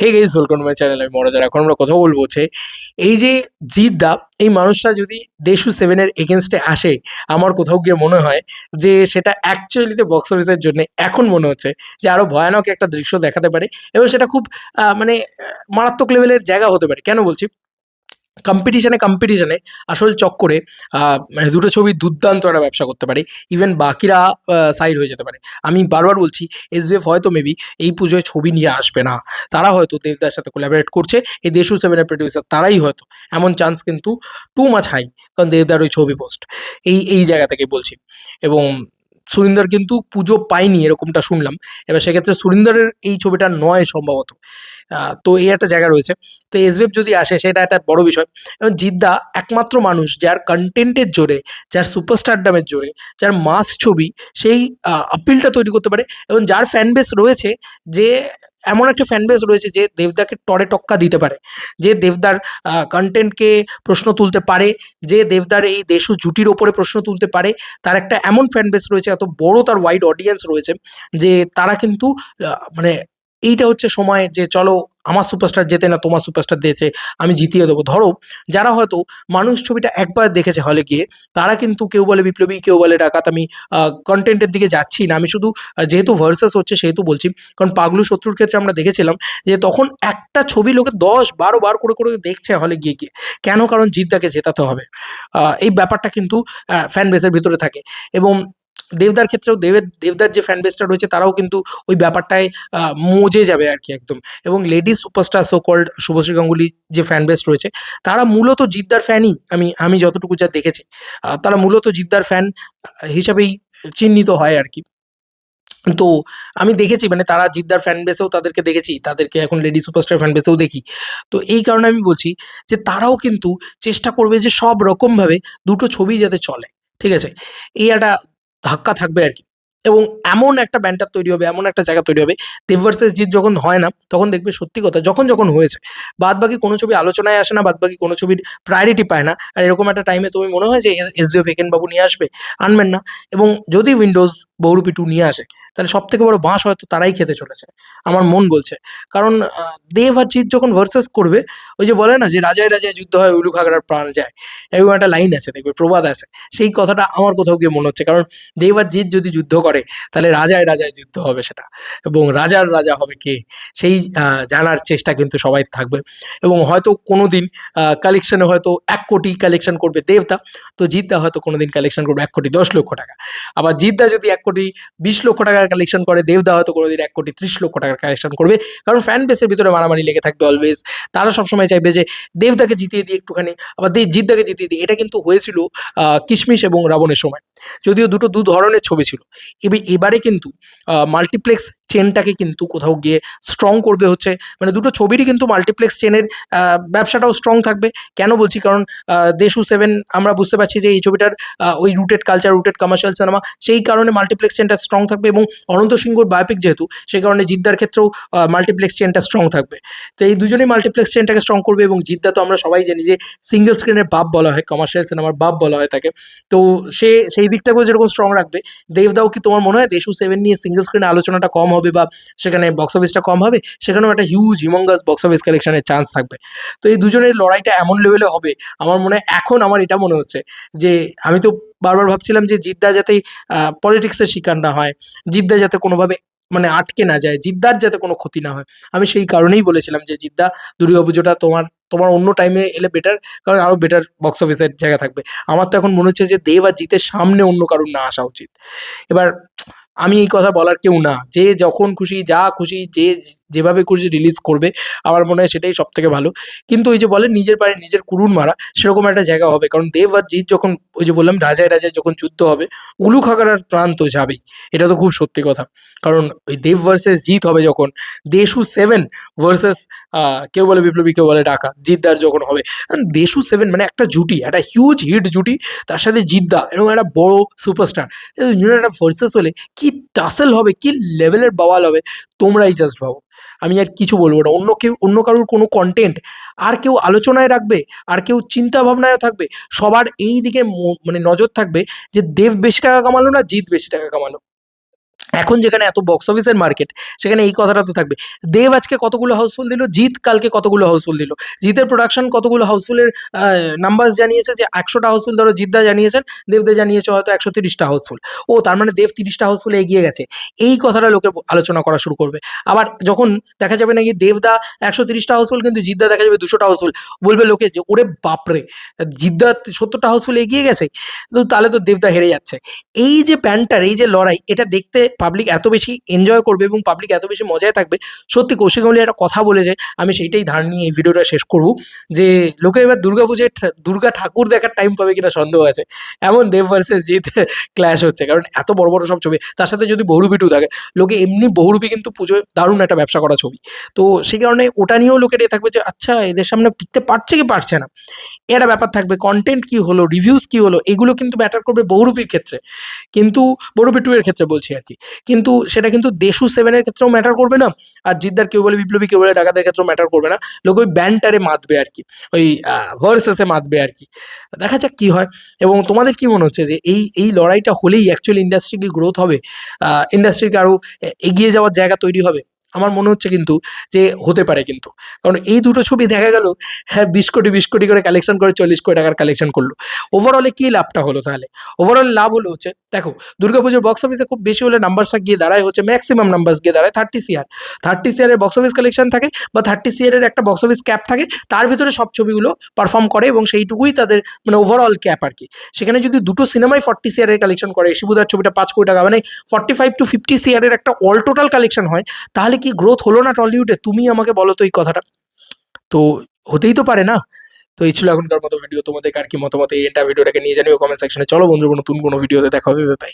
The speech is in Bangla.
Hey guys welcome my channel, আমি মরাজার এখন আমরা কথা বলব হচ্ছে এই যে জিদ্দা দা এই মানুষটা যদি দেশু সেভেনের এগেনস্টে আসে, আমার কোথাও গিয়ে মনে হয় যে সেটা অ্যাকচুয়ালিতে বক্স অফিসের জন্য এখন মনে হচ্ছে যে আরও ভয়ানক একটা দৃশ্য দেখাতে পারে এবং সেটা খুব মানে মারাত্মক লেভেলের জায়গা হতে পারে। কেন বলছি? কম্পিটিশনে কম্পিটিশানে আসল চক্করে মানে দুটো ছবি দুর্দান্ত একটা ব্যবসা করতে পারে। ইভেন বাকিরা সাইড হয়ে যেতে পারে। আমি বারবার বলছি এসবিএফ হয়তো মেবি এই পুজোয় ছবি নিয়ে আসবে না। তারা হয়তো দেবদার সাথে কোলাবরেট করছে, এই দেশু সেভেনের প্রডিউসার তারাই হয়তো। এমন চান্স কিন্তু টু মাছ হাই কারণ দেবদার ওই ছবি পোস্ট এই এই জায়গা থেকে বলছি। এবং সুরিন্দর কিন্তু পুজো পায়নি, এরকমটা শুনলাম। এবার সেক্ষেত্রে সুরিন্দরের এই ছবিটা নয় সম্ভবত। তো এই একটা জায়গা রয়েছে। তো এসবিএফ যদি আসে, সেটা একটা বড় বিষয়। এবং জিদ্দা একমাত্র মানুষ যার কন্টেন্টের জোরে, যার সুপারস্টারডামের জোরে, যার মাস ছবি, সেই আপিলটা তৈরি করতে পারে। এবং যার ফ্যান বেস রয়েছে যে, এমন একটা ফ্যান বেস রয়েছে যে দেবদাকে টরে টক্কা দিতে পারে। যে দেবদার কন্টেন্টকে প্রশ্ন তুলতে পারে। যে দেবদার এই দেশু জুটির ওপরে প্রশ্ন তুলতে পারে। তার একটা এমন ফ্যান বেস রয়েছে, এত বড় তার ওয়াইড অডিয়েন্স রয়েছে যে তারা কিন্তু মানে এইটা হচ্ছে সময় যে চলো আমার সুপারস্টার যেতে না তোমার সুপারস্টার দিয়েছে আমি জিতিয়ে দেবো। ধরো, যারা হয়তো মানুষ ছবিটা একবার দেখেছে হলে গিয়ে, তারা কিন্তু কেউ বলে বিপ্লবী, কেউ বলে ডাকাত, আমি কন্টেন্টের দিকে যাচ্ছি না। আমি শুধু যেহেতু ভার্সাস হচ্ছে সেহেতু বলছি, কারণ পাগলু শত্রুর ক্ষেত্রে আমরা দেখেছিলাম যে তখন একটা ছবি লোকে দশ, বারো, বার করে করে দেখছে হলে গিয়ে গিয়ে। কেন? কারণ জিদ্দাকে জেতাতে হবে। এই ব্যাপারটা কিন্তু ফ্যান বেসের ভিতরে থাকে। এবং দেবদার ক্ষেত্রেও দেবের দেবদার যে ফ্যান বেসটা রয়েছে, তারাও কিন্তু ওই ব্যাপারটায় মজে যাবে আর কি একদম। এবং ladies superstar so called Subhashree Ganguly যে ফ্যান বেস রয়েছে, তারা মূলত জিদ্দার ফ্যানই আমি আমি যতটুকু যা দেখেছি। তারা মূলত জিদ্দার ফ্যান হিসাবেই চিহ্নিত হয় আর কি। তো, আমি দেখেছি মানে তারা জিদ্দার ফ্যান বেসেও তাদেরকে দেখেছি, তাদেরকে এখন লেডি সুপারস্টার ফ্যান বেসেও দেখি। তো এই কারণে আমি বলছি যে, তারাও কিন্তু চেষ্টা করবে যে সব রকমভাবে দুটো ছবি যাতে চলে, ঠিক আছে? এই একটা ধাক্কা থাকবে আর কি। এবং এমন একটা ব্যান্ডার তৈরি হবে, এমন একটা জায়গা তৈরি হবে দেব ভার্সেস জিৎ যখন হয় না, তখন দেখবে সত্যি কথা যখন যখন হয়েছে বাদ বাকি কোনো ছবি আলোচনায় আসে না বাদ বাকি কোনো ছবির প্রায়োরিটি পায় না। আর এরকম একটা টাইমে তুমি মনে হয় যে এস বি এফ বাবু নিয়ে আসবে? আনবেন না। এবং যদি উইন্ডোজ বহুরূপী টু নিয়ে আসে, তাহলে সব থেকে বড় বাঁশ হয়তো তারাই খেতে চলেছে, আমার মন বলছে। কারণ দেব আর জিৎ যখন ভার্সেস করবে, ওই যে বলে না যে রাজায় রাজায় যুদ্ধ হয়, উলু খাগড়ার প্রাণ যায়, এরকম একটা লাইন আছে, দেখবে, প্রবাদ আছে। সেই কথাটা আমার কোথাও গিয়ে মনে হচ্ছে। কারণ দেব আর জিৎ যদি যুদ্ধ করে তাহলে রাজায় রাজায় যুদ্ধ হবে সেটা। এবং রাজার রাজা হবে কে, সেই জানার চেষ্টা কিন্তু সবাই থাকবে। এবং হয়তো কোনো দিন কালেকশানে হয়তো এক কোটি কালেকশন করবে দেবদা তো জিদ্দা হয়তো কোনো দিন কালেকশন করবে এক কোটি দশ লক্ষ টাকা। আবার জিদ্দা যদি এক কোটি বিশ লক্ষ টাকার কালেকশন করে, দেবদা হয়তো কোনোদিন এক কোটি ত্রিশ লক্ষ টাকার কালেকশন করবে। কারণ ফ্যান বেসের ভিতরে মারামারি লেগে থাকবে অলওয়েজ তারা সবসময় চাইবে যে দেবদাকে জিতিয়ে দিই একটুখানি, আবার জিদ্দাকে জিতিয়ে দিই। এটা কিন্তু হয়েছিল কিশমিশ এবং রাবণের সময়। যদিও দুটো দু ধরনের ছবি ছিল। এবার কিন্তু মাল্টিপ্লেক্স চেনটাকে কিন্তু কোথাও গিয়ে স্ট্রং করবে হচ্ছে। মানে দুটো ছবিরই কিন্তু মাল্টিপ্লেক্স চেনের ব্যবসাটাও স্ট্রং থাকবে। কেন বলছি? কারণ দেশু সেভেন আমরা বুঝতে পারছি যে এই ছবিটার ওই rooted culture rooted commercial cinema সেই কারণে মাল্টিপ্লেক্স চেনটা স্ট্রং থাকবে এবং অনন্ত সিংহর বায়োপিক যেহেতু, সেই কারণে জিদ্দার ক্ষেত্রেও মাল্টিপ্লেক্স চেনটা স্ট্রং থাকবে। তো এই দুজনেই মাল্টিপ্লেক্স চেনটাকে স্ট্রং করবে এবং জিদ্দা তো আমরা সবাই জানি যে সিঙ্গেল স্ক্রিনের বাপ বলা হয় কমার্শিয়াল সিনেমার বাপ বলা হয় তাকে। তো সে, সেই দিকটাকেও যেরকম স্ট্রং রাখবে, দেবদাও কি তোমার মনে হয় দেশু সেভেন নিয়ে সিঙ্গেল স্ক্রিনে আলোচনাটা কম হবে বা সেখানে বক্স অফিসটা কম হবে? সেখানেও একটা হিউজ হিমঙ্গাস বক্স অফিস কালেকশনের চান্স থাকবে। তো এই দুজনের লড়াইটা এমন লেভেলে হবে, আমার মনে হয় এখন আমার এটা মনে হচ্ছে যে আমি তো বারবার ভাবছিলাম যে জিদ্দা যাতে পলিটিক্সের শিকার না হয়, জিদ্দা যাতে কোনোভাবে মানে আটকে না যায়, জিদ্দার যাতে কোনো ক্ষতি না হয়। আমি সেই কারণেই বলেছিলাম যে, জিদ্দা দুর্গা পুজোটা তোমার তোমার অন্য টাইমে এলে বেটার কারণ আরও বেটার বক্স অফিসের জায়গা থাকবে। আমার তো এখন মনে হচ্ছে যে, দেব আর জিতের সামনে অন্য কারণ না আসা উচিত। এবার, আমি এই কথা বলার কেউ না। যে যখন খুশি, যা খুশি, যে যেভাবে খুশি রিলিজ করবে, আমার মনে হয় সেটাই সব থেকে ভালো। কিন্তু ওই যে বলে নিজের পায়ে নিজের কুরুন মারা, সেরকম একটা জায়গা হবে। কারণ দেব আর জিৎ যখন, ওই যে বললাম, রাজায় রাজায় যখন যুদ্ধ হবে উলু খাগড়ার প্রাণ তো যাবেই। এটা তো খুব সত্যি কথা। কারণ ওই দেব ভার্সেস জিৎ হবে যখন, দেশু সেভেন ভার্সেস কেউ বলে বিপ্লবী, কেউ বলে ডাকা, জিদ্দার যখন হবে। দেশু সেভেন মানে একটা জুটি, একটা হিউজ হিট জুটি, তার সাথে জিদ্দা এরকম একটা বড় সুপারস্টার একটা ভার্সেস হলে কি টাসেল হবে, কি লেভেলের বাওয়াল হবে? তোমরাই জাস্ট ভাবো। আমি আর কিছু বলব না। অন্য কেউ, অন্য কারোর কোনো কন্টেন্ট আর কেউ আলোচনায় রাখবে, আর কেউ চিন্তা ভাবনায় থাকবে। সবার এই দিকে মানে নজর থাকবে যে দেব বেশি টাকা কামালো না জিৎ বেশি টাকা কামালো। এখন যেখানে এত বক্স অফিসের মার্কেট সেখানে এই কথাটা তো থাকবে। দেব আজকে কতগুলো হাউসফুল দিল? জিৎ কালকে কতগুলো হাউসফুল দিল? জিতের প্রোডাকশন কতগুলো হাউসফুলের নাম্বার জানিয়েছে যে একশোটা হাউসফুল ধরো জিদ্দা জানিয়েছেন, দেবদে জানিয়েছে হয়তো একশো তিরিশটা হাউসফুল ও, তার মানে দেব তিরিশটা হাউসফুলে এগিয়ে গেছে। এই কথাটা লোকে আলোচনা করা শুরু করবে। আবার যখন দেখা যাবে নাকি দেবদা একশো তিরিশটা হাউসফুল কিন্তু জিদ্দা দেখা যাবে দুশোটা হাউসফুল বলবে লোকে যে, ওরে বাপরে! জিদ্দা সত্তরটা হাউসফুল এগিয়ে গেছে? তাহলে তো দেবদা হেরে যাচ্ছে। এই যে প্যান্টার, এই যে লড়াই, এটা দেখতে পাবলিক এত বেশি এনজয় করবে এবং পাবলিক এত বেশি মজায় থাকবে, সত্যি কৌশিক গাঙ্গুলি একটা কথা বলেছে আমি সেইটাই ধার নিয়ে এই ভিডিওটা শেষ করব, যে লোকে এবার দুর্গা পুজোয় দুর্গা ঠাকুর দেখার টাইম পাবে কিনা সন্দেহ আছে। এমন দেব ভার্সেস জিৎ ক্ল্যাশ হচ্ছে, কারণ এত বড় বড় সব ছবি, তার সাথে যদি বহুরূপী টু থাকে, লোকে এমনি বহুরূপী কিন্তু পুজোয় দারুণ একটা ব্যবসা করা ছবি। তো সেই কারণে ওটা নিয়েও লোকে রেগে থাকবে যে আচ্ছা এদের সামনে টিকতে পারছে কি পারছে না? এটা ব্যাপার থাকবে কন্টেন্ট কি হলো রিভিউস কি হলো, এগুলো কিন্তু ম্যাটার করবে বহুরূপীর ক্ষেত্রে। কিন্তু বহুরূপী টু এর ক্ষেত্রে বলছি আর কি। কিন্তু সেটা কিন্তু দেশু সেভেনের ক্ষেত্রেও ম্যাটার করবে না। আর জিদ্দার কেউ বলে, বিপ্লবী কেউ বলে, ডাকাতের ক্ষেত্রেও ম্যাটার করবে না। লোক ওই ব্যান্টারে মাতবে আর কি। ওই ভার্সেসে মাতবে আর কি। দেখা যাক কি হয়। এবং তোমাদের কি মনে হচ্ছে যে এই এই লড়াইটা হলেই অ্যাকচুয়ালি ইন্ডাস্ট্রি কি গ্রোথ হবে? ইন্ডাস্ট্রিকে আরও এগিয়ে যাওয়ার জায়গা তৈরি হবে? আমার মনে হচ্ছে কিন্তু যে হতে পারে কিন্তু। কারণ এই দুটো ছবি দেখা গেল হ্যাঁ বিশ কোটি বিশ কোটি করে কালেকশন করে চল্লিশ কোটি টাকার কালেকশন করল। ওভারঅলে কী লাভটা হলো তাহলে? ওভারঅল লাভ হলো হচ্ছে, দেখো, দুর্গাপুজোর বক্স অফিসে খুব বেশি হলে নাম্বারসটা গিয়ে দাঁড়ায় হচ্ছে ম্যাক্সিমাম নাম্বারস গিয়ে দাঁড়ায় থার্টি সিআর থার্টি সিআরের বক্স অফিস কালেকশন থাকে বা থার্টি সিআরের একটা বক্স অফিস ক্যাপ থাকে, তার ভিতরে সব ছবিগুলো পারফর্ম করে এবং সেইটুকুই তাদের মানে ওভারঅল ক্যাপ আর কি। সেখানে যদি দুটো সিনেমাই ফর্টি সিআরের কালেকশন করে, শিবুদার ছবিটা পাঁচ কোটি টাকা মানে ফর্টি ফাইভ টু ফিফটি সিআরের একটা অল টোটাল কালেকশন হয়, তাহলে কি গ্রোথ হলো না টলিউডে তুমি আমাকে বলো তো এই কথাটা। তো হতেই তো পারে না। তো এই ছিল এখনকার মতো ভিডিও তোমাদের আর কি মতামত এই এন্টা ভিডিওটাকে নিয়ে জানিও কমেন্ট সেকশনে চলো বন্ধু নতুন কোনো ভিডিওতে দেখা হবে। বাই